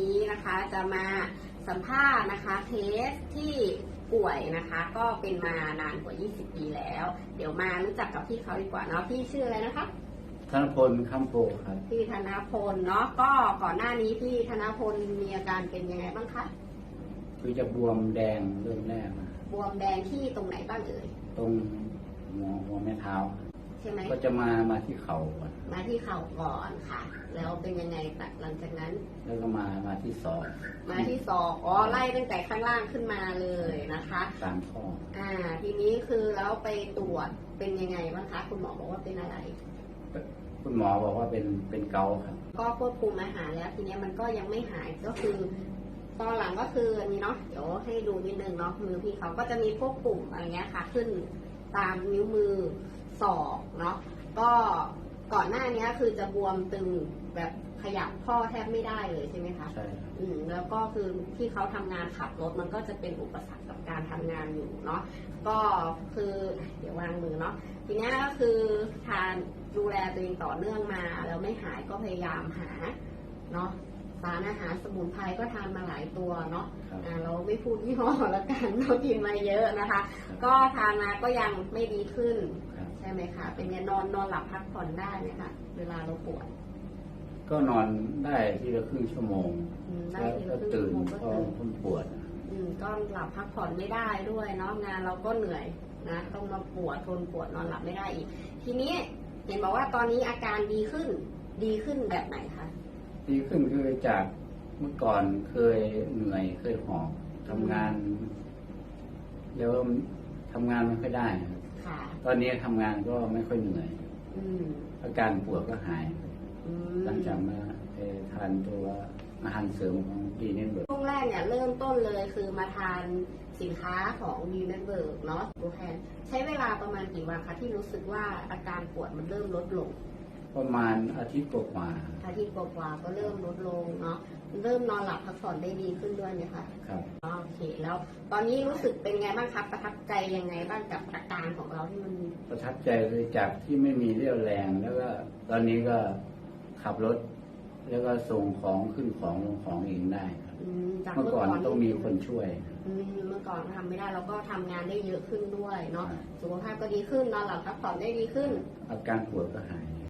นี้นะคะจะมาสัมภาษณ์นะคะเคสที่ป่วยนะคะ ก็เป็นมานานกว่า 20 ปีแล้ว เดี๋ยวมารู้จักกับพี่เขาดีกว่าเนาะพี่ชื่ออะไรนะคะธนพลคำโพครับพี่ธนพลเนาะก็ก่อนหน้านี้พี่ธนพลมีอาการเป็นยังไงบ้างคะคือจะบวมแดงเริ่มแรกนะบวมแดงที่ตรงไหนบ้างเอ่ยตรงหัวหัวแม่เท้าใช่ไหมก็จะมามาที่เข่าก่อนมาที่เข่าก่อนค่ะ แล้วเป็นยังไงหลังจากนั้น แล้วก็มามาที่ศอกมาที่ศอกอ๋อไล่ตั้งแต่ข้างล่างขึ้นมาเลยนะคะ ตามข้ออ่า ทีนี้คือแล้วไปตรวจเป็นยังไงบ้างคะคุณหมอบอกว่าเป็นอะไร คุณหมอบอกว่าเป็นเป็นเกาต์ครับ ก็ควบคุมอาหารแล้ว ทีนี้มันก็ยังไม่หายก็คือตอนหลังก็คืออันนี้เนาะเดี๋ยวให้ดูนิดนึงเนาะมือพี่เขาก็จะมีพวกปุ่มอะไรเงี้ยค่ะ ขึ้นตามนิ้วมือ ศอกเนาะก็ก่อนหน้านี้คือจะบวมตึงแบบขยับข้อแทบไม่ได้เลยใช่ไหมคะใช่ครับอืมแล้วก็คือที่เขาทำงานขับรถมันก็จะเป็นอุปสรรคกับการทำงานอยู่เนาะก็คือเดี๋ยววางมือเนาะทีเนี้ยก็คือทานดูแลตัวเองต่อเนื่องมา แล้วไม่หายก็พยายามหาเนาะ สารอาหารสมุนไพรก็ทานมาหลายตัวเนาะครับอ่าเราไม่พูดยี่ห้อแล้วกันเรากินมาเยอะนะคะ ก็ทานมาก็ยังไม่ดีขึ้นครับใช่ไหมคะ เป็นไงนอนนอนหลับพักผ่อนได้ไหมคะเวลาเราปวดก็นอนได้ทีละครึ่งชั่วโมงอืมได้แล้วทีก็ละครึ่งตื่นชั่วโมงก็ก็ตื่นคนปวดอืมก็หลับพักผ่อนไม่ได้ด้วยเนาะงานเราก็เหนื่อยนะต้องมาปวดทนปวดนอนหลับไม่ได้อีก ทีนี้เห็นบอกว่าตอนนี้อาการดีขึ้นดีขึ้นแบบไหนคะ ดีขึ้นคือจากเมื่อก่อนเคยเหนื่อยเคยหอบทำงานแล้วทำงานไม่ค่อยได้ครับค่ะ ตอนนี้ทำงานก็ไม่ค่อยเหนื่อย อืมอาการปวดก็หาย อืมหลังจากมาเอ่อทานตัวอาหารเสริมของดีเน็ตเบิร์กช่วงแรกเนี่ยเริ่มต้นเลยคือมาทานสินค้าของวีเนเบิร์กเนาะดูแทนใช้เวลาประมาณกี่วันคะที่รู้สึกว่าอาการปวดมันเริ่มลดลง ประมาณอาทิตย์กว่าอาทิตย์กว่าๆก็เริ่มลดลงเนาะเริ่มนอนหลับพักผ่อนได้ดีขึ้นด้วยไหมคะๆครับโอเคแล้ว ตอนนี้รู้สึกเป็นไงบ้างครับประทับใจยังไงบ้างกับอาการของเราที่มันประทับใจเลยจากที่ไม่มีเรี่ยวแรงแล้วก็ตอนนี้ก็ขับรถ แล้วก็ส่งของขึ้นของลงของเองได้ครับอืมจากเมื่อก่อนต้องมีคนช่วยอืมเมื่อก่อนทำไม่ได้เราก็ทำงานได้เยอะขึ้นด้วยเนาะครับสุขภาพก็ดีขึ้นนอนหลับพักผ่อนได้ดีขึ้น อาการปวดก็หาย